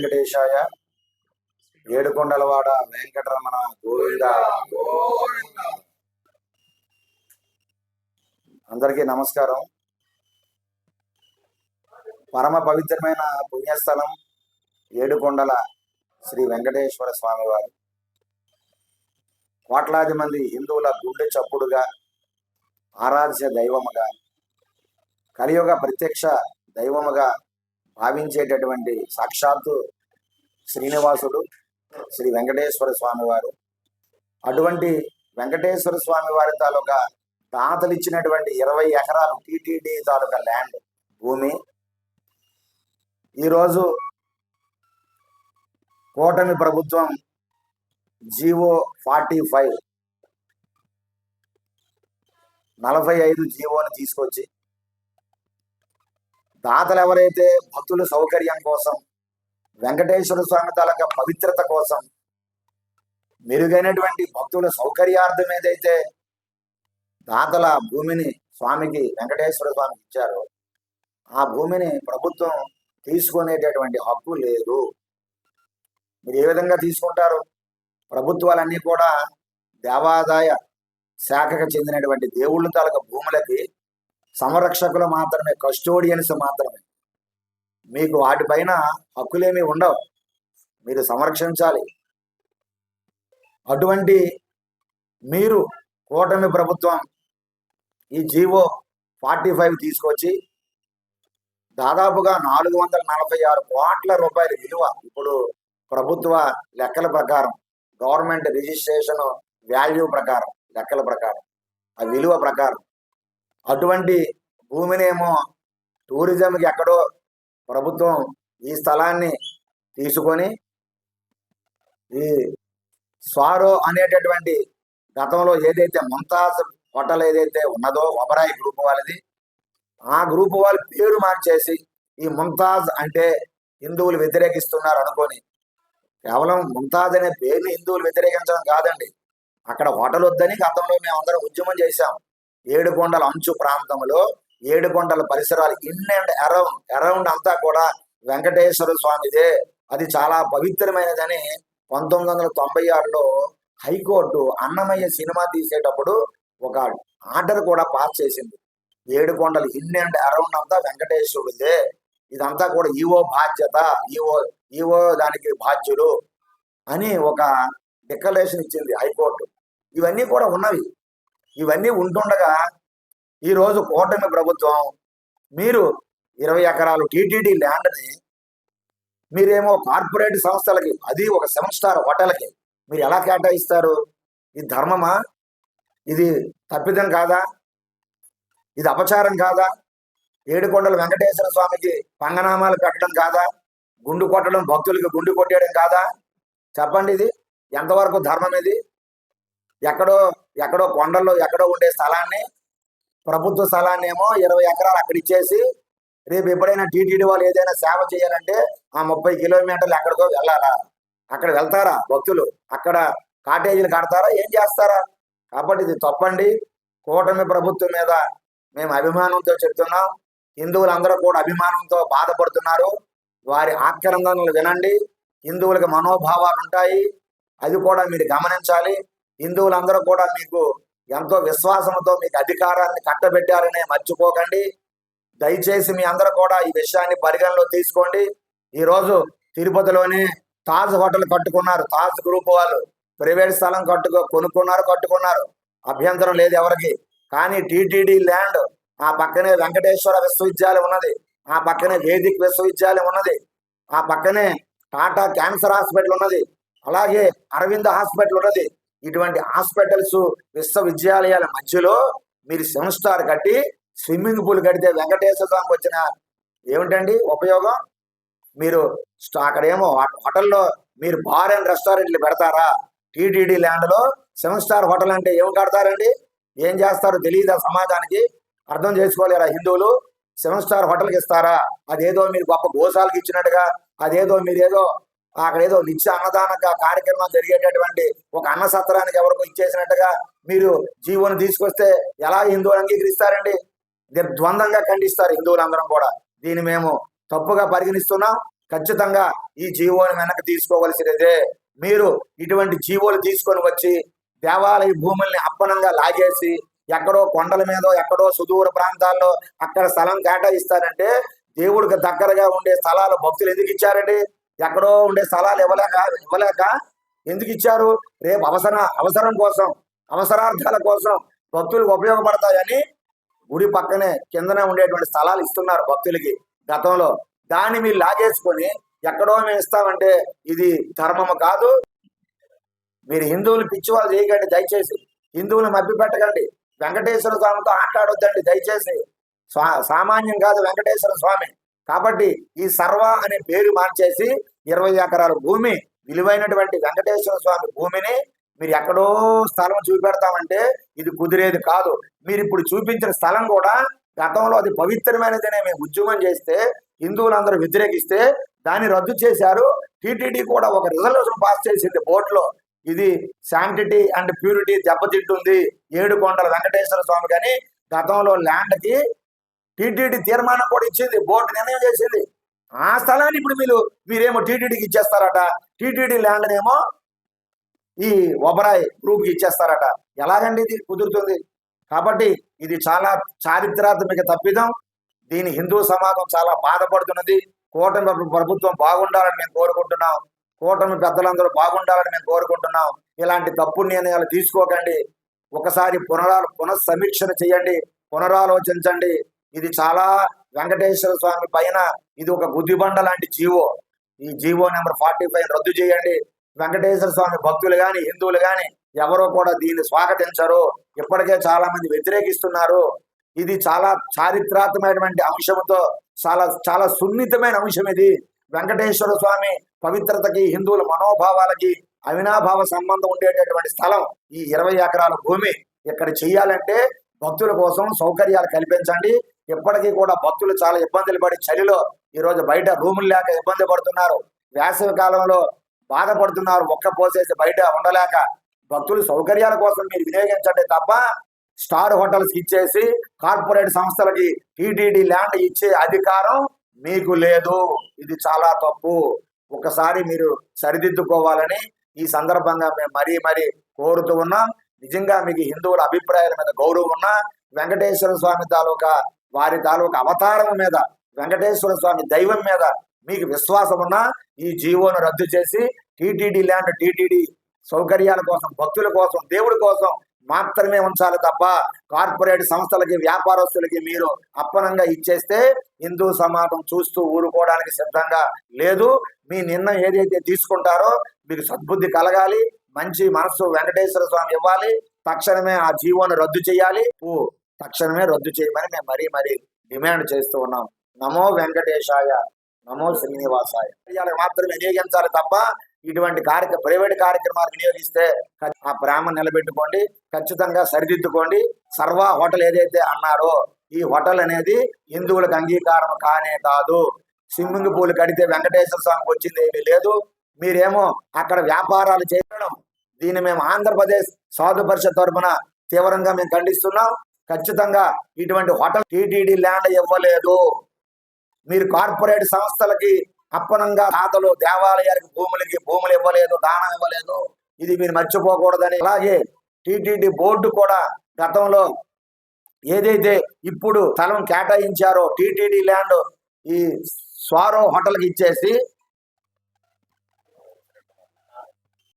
వెంకటేశాయ. ఏడుకొండలవాడ వెంకటరమణ గోవింద. అందరికీ నమస్కారం. పరమ పవిత్రమైన పుణ్యస్థలం ఏడుకొండల శ్రీ వెంకటేశ్వర స్వామి వారు కోట్లాది మంది హిందువుల గుండె చప్పుడుగా ఆరాధ్య దైవముగా కలియుగ ప్రత్యక్ష దైవముగా భావించేటటువంటి సాక్షాత్తు శ్రీనివాసుడు శ్రీ వెంకటేశ్వర స్వామి వారు అటువంటి వెంకటేశ్వర స్వామి వారి తాలూకా దాతలు ఇచ్చినటువంటి ఇరవై ఎకరాలు టీటీడీ తాలూకా ల్యాండ్ భూమి. ఈరోజు కూటమి ప్రభుత్వం జీవో ఫార్టీ ఫైవ్ నలభై ఐదు జీవోని తీసుకొచ్చి దాతలు ఎవరైతే భక్తుల సౌకర్యం కోసం వెంకటేశ్వర స్వామి తాలూకా పవిత్రత కోసం మెరుగైనటువంటి భక్తుల సౌకర్యార్థం ఏదైతే దాతల భూమిని స్వామికి వెంకటేశ్వర స్వామికి ఇచ్చారో ఆ భూమిని ప్రభుత్వం తీసుకునేటటువంటి హక్కు లేదు. మీరు ఏ విధంగా తీసుకుంటారు? ప్రభుత్వాలన్నీ కూడా దేవాదాయ శాఖకు చెందినటువంటి దేవుళ్ళ తాలూకా భూములకి సంరక్షకులు మాత్రమే కస్టోడియన్స్ మాత్రమే. మీకు వాటిపైన హక్కులేమీ ఉండవు. మీరు సంరక్షించాలి. అటువంటి మీరు కూటమి ప్రభుత్వం ఈ జీవో ఫార్టీ ఫైవ్ తీసుకొచ్చి దాదాపుగా నాలుగు వందల నలభై ఆరు కోట్ల రూపాయల విలువ ఇప్పుడు ప్రభుత్వ లెక్కల ప్రకారం గవర్నమెంట్ రిజిస్ట్రేషన్ వాల్యూ ప్రకారం లెక్కల ప్రకారం ఆ విలువ ప్రకారం అటువంటి భూమినేమో టూరిజంకి ఎక్కడో ప్రభుత్వం ఈ స్థలాన్ని తీసుకొని ఈ స్వారో అనేటటువంటి గతంలో ఏదైతే ముంతాజ్ హోటల్ ఏదైతే ఉన్నదో ఒబరాయి గ్రూప్ వాళ్ళది ఆ గ్రూప్ వాళ్ళ పేరు మార్చేసి ఈ ముంతాజ్ అంటే హిందువులు వ్యతిరేకిస్తున్నారు అనుకొని కేవలం ముంతాజ్ అనే పేరుని హిందువులు వ్యతిరేకించడం కాదండి. అక్కడ హోటల్ వద్దని గతంలో మేము అందరం ఉద్యమం చేశాం. ఏడుకొండల అంచు ప్రాంతంలో ఏడుకొండల పరిసరాలు ఇన్ అండ్ అరౌండ్ అరౌండ్ అంతా కూడా వెంకటేశ్వర స్వామిదే. అది చాలా పవిత్రమైనదని పంతొమ్మిది వందల తొంభై ఆరులో హైకోర్టు అన్నమయ్య సినిమా తీసేటప్పుడు ఒక ఆర్డర్ కూడా పాస్ చేసింది. ఏడుకొండలు ఇన్ అండ్ అరౌండ్ అంతా వెంకటేశ్వరుడిదే. ఇదంతా కూడా ఈవో బాధ్యత ఈవో ఈవో దానికి బాధ్యులు అని ఒక డిక్లరేషన్ ఇచ్చింది హైకోర్టు. ఇవన్నీ కూడా ఉన్నవి. ఇవన్నీ ఉంటుండగా ఈరోజు కూటమి ప్రభుత్వం మీరు ఇరవై ఎకరాలు టీటీడీ ల్యాండ్ని మీరేమో కార్పొరేట్ సంస్థలకి అది ఒక సెవెన్ స్టార్ హోటల్కి మీరు ఎలా కేటాయిస్తారు? ఇది ధర్మమా? ఇది తప్పిదం కాదా? ఇది అపచారం కాదా? ఏడుకొండల వెంకటేశ్వర స్వామికి పంగనామాలు పెట్టడం కాదా? గుండు కొట్టడం భక్తులకి గుండు కొట్టేయడం కాదా? చెప్పండి ఇది. ఎంతవరకు ధర్మం ఇది? ఎక్కడో ఎక్కడో కొండల్లో ఎక్కడో ఉండే స్థలాన్ని ప్రభుత్వ స్థలాన్ని ఏమో ఇరవై ఎకరాలు అక్కడ ఇచ్చేసి రేపు ఎప్పుడైనా టీటీడీ వాళ్ళు ఏదైనా సేవ చేయాలంటే ఆ ముప్పై కిలోమీటర్లు ఎక్కడికో వెళ్ళాలా? అక్కడ వెళ్తారా భక్తులు? అక్కడ కాటేజీలు కడతారా? ఏం చేస్తారా? కాబట్టి ఇది తప్పండి. కూటమి ప్రభుత్వం మీద మేము అభిమానంతో చెప్తున్నాం. హిందువులందరూ కూడా అభిమానంతో బాధపడుతున్నారు. వారి ఆక్రందనలు వినండి. హిందువులకి మనోభావాలు ఉంటాయి. అది కూడా మీరు గమనించాలి. హిందువులందరూ కూడా మీకు ఎంతో విశ్వాసంతో మీకు అధికారాన్ని కట్టబెట్టారనే మర్చిపోకండి. దయచేసి మీ అందరూ కూడా ఈ విషయాన్ని పరిగణలో తీసుకోండి. ఈరోజు తిరుపతిలోనే తాజ్ హోటల్ కట్టుకున్నారు. తాజ్ గ్రూప్ వాళ్ళు. ప్రైవేట్ స్థలం కట్టుకో కొనుక్కున్నారు కట్టుకున్నారు. అభ్యంతరం లేదు ఎవరికి. కానీ టీటీడీ ల్యాండ్ ఆ పక్కనే వెంకటేశ్వర విశ్వవిద్యాలయం ఉన్నది. ఆ పక్కనే వేదిక్ విశ్వవిద్యాలయం ఉన్నది. ఆ పక్కనే టాటా క్యాన్సర్ హాస్పిటల్ ఉన్నది. అలాగే అరవింద్ హాస్పిటల్ ఉన్నది. ఇటువంటి హాస్పిటల్స్ విశ్వవిద్యాలయాల మధ్యలో మీరు సెవెన్ స్టార్ కట్టి స్విమ్మింగ్ పూల్ కడితే వెంకటేశ్వర స్వామికి వచ్చిన ఏమిటండి ఉపయోగం? మీరు అక్కడేమో హోటల్లో మీరు బార్ అండ్ రెస్టారెంట్లు పెడతారా? టీటీడీ ల్యాండ్లో సెవెన్ స్టార్ హోటల్ అంటే ఏం కడతారండి? ఏం చేస్తారో తెలియదు సమాజానికి? అర్థం చేసుకోలేరా హిందువులు? సెవెన్ స్టార్ హోటల్కి ఇస్తారా? అదేదో మీరు గొప్ప గోసాలకి ఇచ్చినట్టుగా అదేదో మీరేదో అక్కడ ఏదో నిత్య అన్నదాన కార్యక్రమం జరిగేటటువంటి ఒక అన్న సత్రానికి ఎవరికో ఇచ్చేసినట్టుగా మీరు జీవోని తీసుకొస్తే ఎలా హిందువులు అంగీకరిస్తారండి? నిర్ద్వందంగా ఖండిస్తారు హిందువులందరం కూడా. దీన్ని మేము తప్పుగా పరిగణిస్తున్నాం. ఖచ్చితంగా ఈ జీవోని వెనక్కి తీసుకోవలసినదే. మీరు ఇటువంటి జీవోలు తీసుకొని వచ్చి దేవాలయ భూముల్ని అప్పనంగా లాగేసి ఎక్కడో కొండల మీద ఎక్కడో సుదూర ప్రాంతాల్లో అక్కడ స్థలం కేటాయిస్తారంటే దేవుడికి దగ్గరగా ఉండే స్థలాలు భక్తులు ఎందుకు ఇచ్చారండి? ఎక్కడో ఉండే స్థలాలు ఇవ్వలేక ఇవ్వలేక ఎందుకు ఇచ్చారు? రేపు అవసర అవసరం కోసం అవసరార్థాల కోసం భక్తులకు ఉపయోగపడతాయని గుడి పక్కనే కిందనే ఉండేటువంటి స్థలాలు ఇస్తున్నారు భక్తులకి గతంలో. దాన్ని మీరు లాగేసుకొని ఎక్కడో మేము ఇస్తామంటే ఇది ధర్మము కాదు. మీరు హిందువులు పిచ్చి వాళ్ళు చేయకండి దయచేసి. హిందువులు మభ్య పెట్టకండి. వెంకటేశ్వర స్వామితో ఆటాడొద్దండి దయచేసి. సామాన్యం కాదు వెంకటేశ్వర స్వామి. కాబట్టి ఈ సర్వ అనే పేరు మార్చేసి ఇరవై ఎకరాల భూమి విలువైనటువంటి వెంకటేశ్వర స్వామి భూమిని మీరు ఎక్కడో స్థలం చూపెడతామంటే ఇది కుదిరేది కాదు. మీరు ఇప్పుడు చూపించిన స్థలం కూడా గతంలో అది పవిత్రమైనదనే మేము ఉద్యమం చేస్తే హిందువులందరూ వ్యతిరేకిస్తే దాన్ని రద్దు చేశారు. టీటీడీ కూడా ఒక రిజల్యూషన్ పాస్ చేసింది బోర్డులో. ఇది శాంటిటీ అండ్ ప్యూరిటీ దెబ్బతింటుంది. ఏడు కొండల వెంకటేశ్వర స్వామి కానీ గతంలో ల్యాండ్కి టీటీడీ తీర్మానం కూడా ఇచ్చింది బోర్డు నిర్ణయం చేసింది. ఆ స్థలాన్ని ఇప్పుడు మీరు మీరేమో టీటీడీకి ఇచ్చేస్తారట. టీటీడీ ల్యాండ్ ఏమో ఈ ఒబరాయ్ గ్రూప్కి ఇచ్చేస్తారట. ఎలాగండి ఇది కుదురుతుంది? కాబట్టి ఇది చాలా చారిత్రాత్మక తప్పిదం. దీని హిందూ సమాజం చాలా బాధపడుతున్నది. కూటమి ప్రభుత్వం బాగుండాలని మేము కోరుకుంటున్నాం. కూటమి పెద్దలందరూ బాగుండాలని మేము కోరుకుంటున్నాం. ఇలాంటి తప్పు నిర్ణయాలు తీసుకోకండి. ఒకసారి పునరా పునఃసమీక్షణ చేయండి. పునరాలోచించండి. ఇది చాలా వెంకటేశ్వర స్వామి పైన ఇది ఒక బుద్ధిబండ లాంటి జీవో. ఈ జీవో నెంబర్ ఫార్టీ ఫైవ్ రద్దు చేయండి. వెంకటేశ్వర స్వామి భక్తులు గాని హిందువులు కానీ ఎవరో కూడా దీన్ని స్వాగతించరు. ఇప్పటికే చాలా మంది వ్యతిరేకిస్తున్నారు. ఇది చాలా చారిత్రాత్మకమైనటువంటి అంశంతో చాలా చాలా సున్నితమైన అంశం ఇది. వెంకటేశ్వర స్వామి పవిత్రతకి హిందువుల మనోభావాలకి అవినాభావ సంబంధం ఉండేటటువంటి స్థలం ఈ ఇరవై ఎకరాల భూమి. ఇక్కడ చేయాలంటే భక్తుల కోసం సౌకర్యాలు కల్పించండి. ఇప్పటికీ కూడా భక్తులు చాలా ఇబ్బందులు పడి చలిలో ఈరోజు బయట రూములు లేక ఇబ్బంది పడుతున్నారు. వేసవి కాలంలో బాధపడుతున్నారు. ఒక్క పోసేసి బయట ఉండలేక భక్తులు సౌకర్యాల కోసం మీరు వినియోగించండి తప్ప స్టార్ హోటల్స్ ఇచ్చేసి కార్పొరేట్ సంస్థలకి టీటీడీ ల్యాండ్ ఇచ్చే అధికారం మీకు లేదు. ఇది చాలా తప్పు. ఒకసారి మీరు సరిదిద్దుకోవాలని ఈ సందర్భంగా మేము మరీ మరీ కోరుతూ ఉన్నాం. నిజంగా మీకు హిందువుల అభిప్రాయాల మీద గౌరవం ఉన్నా వెంకటేశ్వర స్వామి తాలూకా వారి తాలూకా అవతారం మీద వెంకటేశ్వర స్వామి దైవం మీద మీకు విశ్వాసం ఉన్నా ఈ జీవోను రద్దు చేసి టీటీడీ ల్యాండ్ టీటీడీ సౌకర్యాల కోసం భక్తుల కోసం దేవుడి కోసం మాత్రమే ఉంచాలి తప్ప కార్పొరేట్ సంస్థలకి వ్యాపారస్తులకి మీరు అప్పనంగా ఇచ్చేస్తే హిందూ సమాజం చూస్తూ ఊరుకోవడానికి సిద్ధంగా లేదు. మీ నిర్ణయం ఏదైతే తీసుకుంటారో మీకు సద్బుద్ధి కలగాలి. మంచి మనస్సు వెంకటేశ్వర స్వామి ఇవ్వాలి. తక్షణమే ఆ జీవోను రద్దు చేయాలి. ఓ తక్షణమే రద్దు చేయమని మేము మరీ మరీ డిమాండ్ చేస్తూ ఉన్నాం. నమో వెంకటేశాయ నమో శ్రీనివాసాయ. మాత్రమే వినియోగించాలి తప్ప ఇటువంటి కార్య ప్రైవేట్ కార్యక్రమాలు వినియోగిస్తే ఆ ప్రేమ నిలబెట్టుకోండి ఖచ్చితంగా సరిదిద్దుకోండి. సర్వ హోటల్ ఏదైతే అన్నారో ఈ హోటల్ అనేది హిందువులకు అంగీకారం కానే కాదు. స్విమ్మింగ్ పూల్ కడితే వెంకటేశ్వర స్వామికి వచ్చింది ఏమీ లేదు. మీరేమో అక్కడ వ్యాపారాలు చేయడం దీన్ని మేము ఆంధ్రప్రదేశ్ సాధు పరిషత్ తరఫున తీవ్రంగా మేము ఖండిస్తున్నాం. ఖచ్చితంగా ఇటువంటి హోటల్ టీటీడీ ల్యాండ్ ఇవ్వలేదు. మీరు కార్పొరేట్ సంస్థలకి అప్పనంగా తాతలు దేవాలయాలకు భూములకి భూములు ఇవ్వలేదు దానం ఇవ్వలేదు. ఇది మీరు మర్చిపోకూడదని అలాగే టీటీడీ బోర్డు కూడా గతంలో ఏదైతే ఇప్పుడు స్థలం కేటాయించారో టిటిడి ల్యాండ్ ఈ స్వారో హోటల్కి ఇచ్చేసి